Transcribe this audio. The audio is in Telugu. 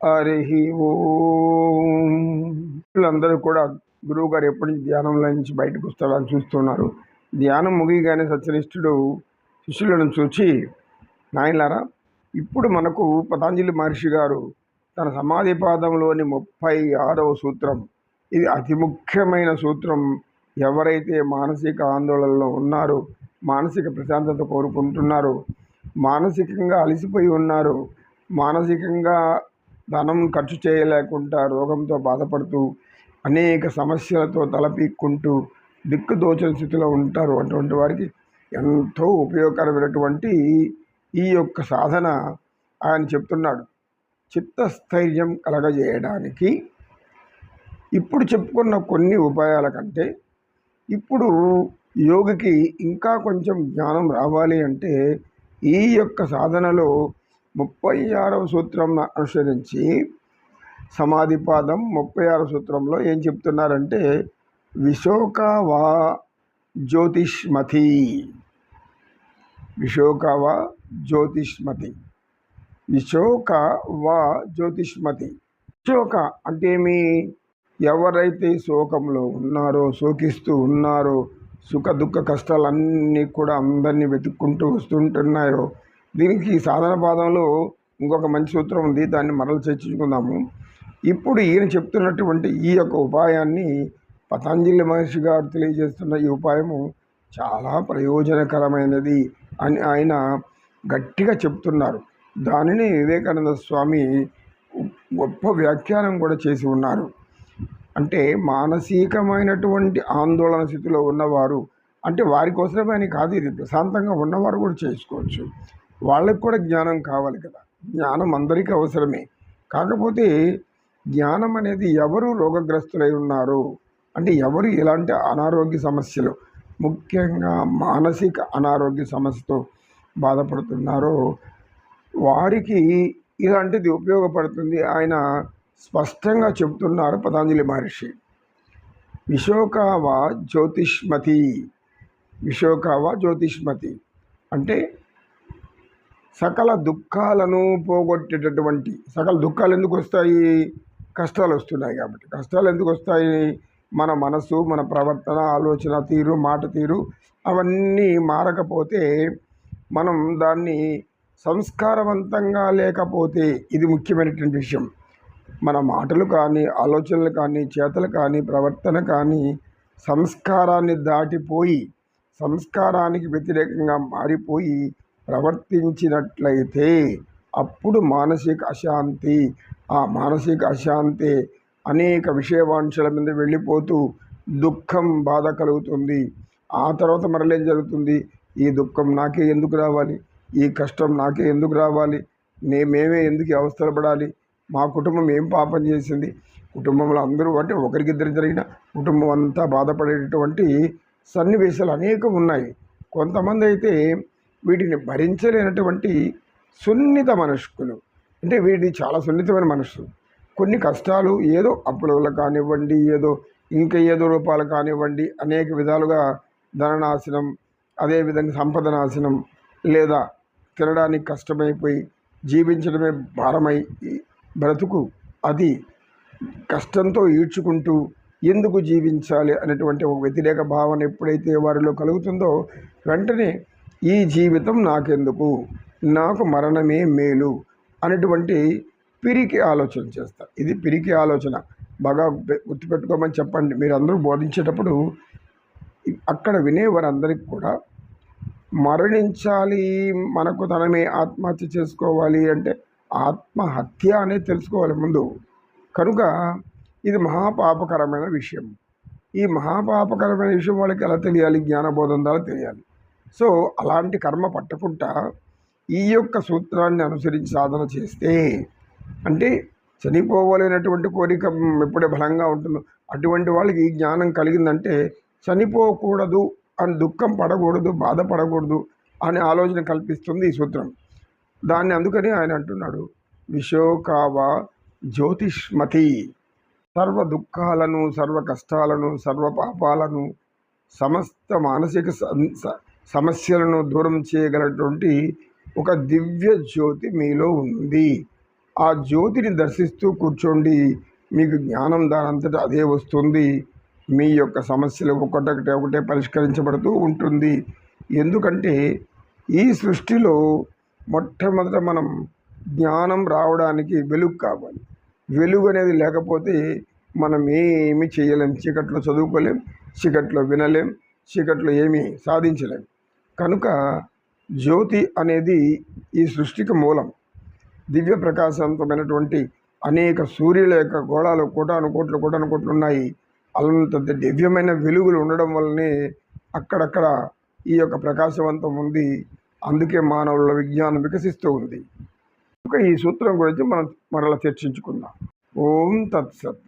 హరి ఓం. వీళ్ళందరూ కూడా గురువు గారు ఎప్పటి నుంచి ధ్యానంలో నుంచి బయటకు వస్తాడని చూస్తున్నారు. ధ్యానం ముగియగానే సత్యనిష్ఠుడు శిష్యులను చూచి నాయనలారా ఇప్పుడు మనకు పతాంజలి మహర్షి గారు తన సమాధి పాదంలోని ముప్పై ఆరవ సూత్రం ఇది అతి ముఖ్యమైన సూత్రం. ఎవరైతే మానసిక ఆందోళనలో ఉన్నారో మానసిక ప్రశాంతత కోరుకుంటున్నారో మానసికంగా అలసిపోయి ఉన్నారు మానసికంగా ధనం ఖర్చు చేయలేకుండా రోగంతో బాధపడుతూ అనేక సమస్యలతో తలపీక్కుంటూ దిక్కుదోచని స్థితిలో ఉంటారు. అటువంటి వారికి ఎంతో ఉపయోగకరమైనటువంటి ఈ యొక్క సాధన ఆయన చెప్తున్నాడు. చిత్తస్థైర్యం కలగజేయడానికి ఇప్పుడు చెప్పుకున్న కొన్ని ఉపాయాల కంటే ఇప్పుడు యోగికి ఇంకా కొంచెం జ్ఞానం రావాలి అంటే ఈ యొక్క సాధనలో ముప్పై ఆరవ సూత్రం అనుసరించి సమాధిపాదం ముప్పై ఆరవ సూత్రంలో ఏం చెప్తున్నారంటే విశోక వా జ్యోతిష్మతి. విశోక జ్యోతిష్మతి. విశోక వా జ్యోతిష్మతి. విశోక అంటే ఏమి? ఎవరైతే శోకంలో ఉన్నారో శోకిస్తూ ఉన్నారో సుఖ దుఃఖ కష్టాలన్నీ కూడా అందరినీ వెతుక్కుంటూ వస్తుంటున్నాయో దీనికి సాధన పాదంలో ఇంకొక మంచి సూత్రం ఉంది దాన్ని మరలు చర్చించుకుందాము. ఇప్పుడు ఈయన చెప్తున్నటువంటి ఈ యొక్క ఉపాయాన్ని పతంజలి మహర్షి గారు తెలియజేస్తున్న ఈ ఉపాయము చాలా ప్రయోజనకరమైనది అని ఆయన గట్టిగా చెప్తున్నారు. దానిని వివేకానంద స్వామి గొప్ప వ్యాఖ్యానం కూడా చేసి ఉన్నారు. అంటే మానసికమైనటువంటి ఆందోళన స్థితిలో ఉన్నవారు అంటే వారి కోసమే అని కాదు ఇది ప్రశాంతంగా ఉన్నవారు కూడా చేసుకోవచ్చు. వాళ్ళకి కూడా జ్ఞానం కావాలి కదా. జ్ఞానం అందరికీ అవసరమే. కాకపోతే జ్ఞానం అనేది ఎవరు రోగగ్రస్తులై ఉన్నారు అంటే ఎవరు ఇలాంటి అనారోగ్య సమస్యలు ముఖ్యంగా మానసిక అనారోగ్య సమస్యతో బాధపడుతున్నారో వారికి ఇలాంటిది ఉపయోగపడుతుంది. ఆయన స్పష్టంగా చెబుతున్నారు పతాంజలి మహర్షి. విశోకావ జ్యోతిష్మతి విశోకావ జ్యోతిష్మతి అంటే సకల దుఃఖాలను పోగొట్టేటటువంటి సకల దుఃఖాలు ఎందుకు వస్తాయి? కష్టాలు వస్తున్నాయి కాబట్టి. కష్టాలు ఎందుకు వస్తాయి? మన మనసు మన ప్రవర్తన ఆలోచన తీరు మాట తీరు అవన్నీ మారకపోతే మనం దాన్ని సంస్కారవంతంగా లేకపోతే ఇది ముఖ్యమైనటువంటి విషయం. మన మాటలు కానీ ఆలోచనలు కానీ చేతలు కానీ ప్రవర్తన కానీ సంస్కారాన్ని దాటిపోయి సంస్కారానికి వ్యతిరేకంగా మారిపోయి ప్రవర్తించినట్లయితే అప్పుడు మానసిక అశాంతి ఆ మానసిక అశాంతి అనేక విషయవాంఛల మీద వెళ్ళిపోతూ దుఃఖం బాధ కలుగుతుంది. ఆ తర్వాత మరలేం జరుగుతుంది? ఈ దుఃఖం నాకే ఎందుకు రావాలి? ఈ కష్టం నాకే ఎందుకు రావాలి? మేమేమే ఎందుకు అవస్థలు పడాలి? మా కుటుంబం ఏం పాపం చేసింది? కుటుంబంలో అందరూ అంటే ఒకరికిద్దరు జరిగిన కుటుంబం అంతా బాధపడేటటువంటి సన్నివేశాలు అనేకం ఉన్నాయి. కొంతమంది అయితే వీటిని భరించలేనటువంటి సున్నిత మనుషులు అంటే వీటిని చాలా సున్నితమైన మనుషులు. కొన్ని కష్టాలు ఏదో అప్పుల వల్ల కానివ్వండి ఏదో ఇంకా ఏదో రూపాలు కానివ్వండి అనేక విధాలుగా ధననాశనం అదేవిధంగా సంపద నాశనం లేదా తినడానికి కష్టమైపోయి జీవించడమే భారమై బ్రతుకు. అది కష్టంతో ఈడ్చుకుంటూ ఎందుకు జీవించాలి అనేటువంటి ఒక వ్యతిరేక భావన ఎప్పుడైతే వారిలో కలుగుతుందో వెంటనే ఈ జీవితం నాకెందుకు? నాకు మరణమే మేలు అనేటువంటి పిరికి ఆలోచన చేస్తారు ఇది పిరికి ఆలోచన. బాగా గుర్తుపెట్టుకోమని చెప్పండి. మీరు అందరూ బోధించేటప్పుడు అక్కడ వినేవారందరికీ కూడా మరణించాలి మనకు తనమే ఆత్మహత్య చేసుకోవాలి అంటే ఆత్మహత్య అనేది తెలుసుకోవాలి ముందు. కనుక ఇది మహాపాపకరమైన విషయం. ఈ మహాపాపకరమైన విషయం వాళ్ళకి ఎలా తెలియాలి? జ్ఞానబోధం ద్వారా తెలియాలి. సో అలాంటి కర్మ పట్టకుండా ఈ యొక్క సూత్రాన్ని అనుసరించి సాధన చేస్తే అంటే చనిపోవలేనటువంటి కోరిక ఎప్పుడే బలంగా ఉంటుందో అటువంటి వాళ్ళకి ఈ జ్ఞానం కలిగిందంటే చనిపోకూడదు అని దుఃఖం పడకూడదు బాధపడకూడదు అనే ఆలోచన కల్పిస్తుంది ఈ సూత్రం. దాన్ని అందుకని ఆయన అంటున్నాడు విశోకావ జ్యోతిష్మతి సర్వ దుఃఖాలను సర్వ కష్టాలను సర్వ పాపాలను సమస్త మానసిక సమస్యలను దూరం చేయగలటువంటి ఒక దివ్య జ్యోతి మీలో ఉంది. ఆ జ్యోతిని దర్శిస్తూ కూర్చోండి. మీకు జ్ఞానం దానంతటా అదే వస్తుంది. మీ యొక్క సమస్యలు ఒకటొకటి ఒకటే పరిష్కరించబడుతూ ఉంటుంది. ఎందుకంటే ఈ సృష్టిలో మొట్టమొదట మనం జ్ఞానం రావడానికి వెలుగు కావాలి. వెలుగు అనేది లేకపోతే మనం ఏమి చేయలేం. చీకట్లో చదువుకోలేం చీకట్లో వినలేం చీకట్లో ఏమీ సాధించలేం. కనుక జ్యోతి అనేది ఈ సృష్టికి మూలం. దివ్య ప్రకాశవంతమైనటువంటి అనేక సూర్యుల యొక్క గోళాలు కోటాను కోట్లు కోటాను కోట్లు ఉన్నాయి. అంత దివ్యమైన వెలుగులు ఉండడం వల్లనే అక్కడక్కడ ఈ యొక్క ప్రకాశవంతం ఉంది. అందుకే మానవుల విజ్ఞానం వికసిస్తూ ఉంది. కనుక ఈ సూత్రం గురించి మనం మరలా చర్చించుకుందాం. ఓం తత్సత్.